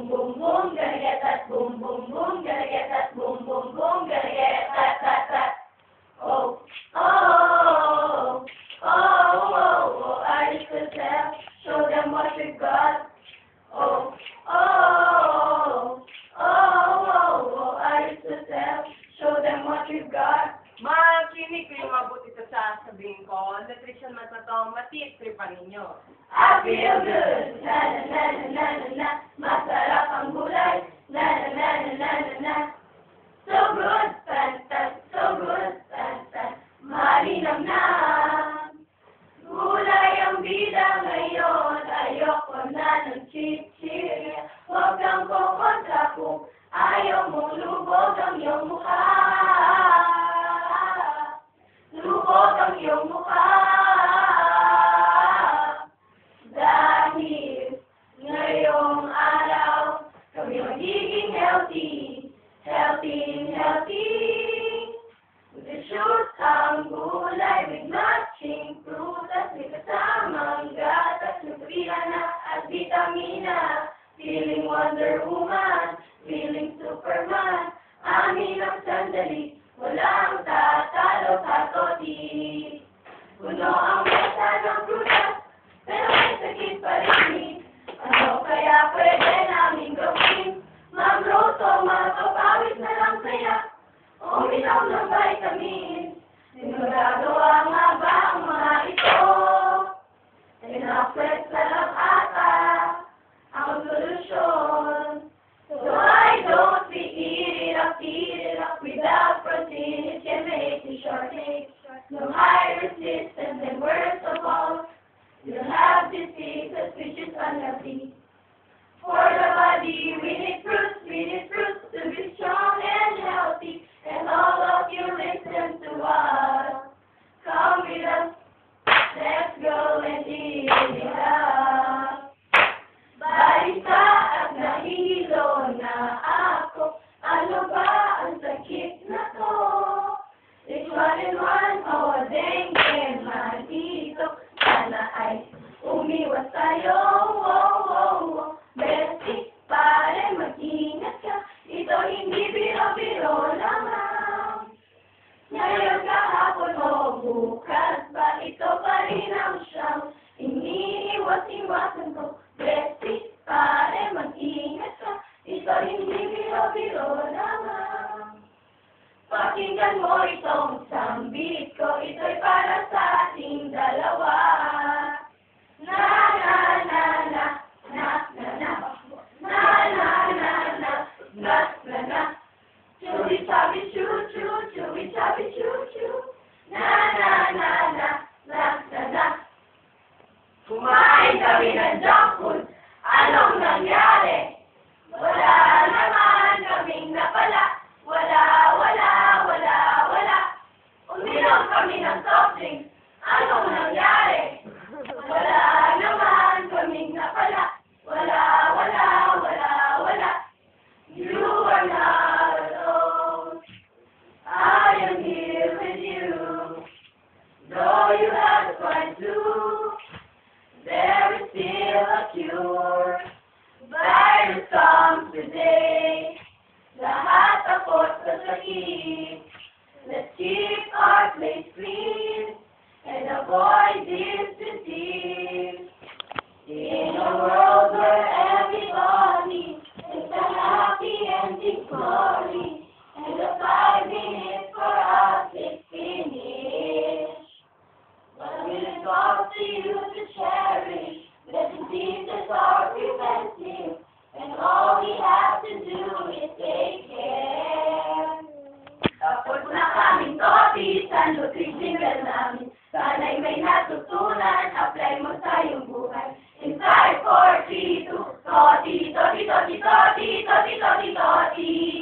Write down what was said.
boom, boom, boom, gonna get that boom, boom, boom, gonna get that boom, boom, boom, gonna get that, that. Oh, oh, oh, oh, I need to show them what you got. Oh, oh, oh, oh, I need to show them what you got. Makinig kayo mabuti sa sasabihin ko. Nutrition man na to, matitrip pa ninyo. I feel good. Wonder Woman, feeling Superman, amin ang sandali, walang tatalo sa koti. Puno ang mesa ng prutas, pero may sakit pa rin Ano kaya pwede namin gawin? Ma'am Roto, mapapawit na lang kaya, uminom ng vitamin. Sigurado From higher resist and worst of all, you'll have to see suspicious unhealthy. biro-biro lamang. Pakinggan mo itong sambit ko, ito'y para sa ating dalawa. love for you to cherish, that diseases are preventive, and all we have to do is take care. Tapos na kaming topic, ano titigil namin, sana'y may natutunan, apply mo sa iyong buhay. In 5, 4, 3, 2, toti, toti, toti, toti, toti, toti, toti.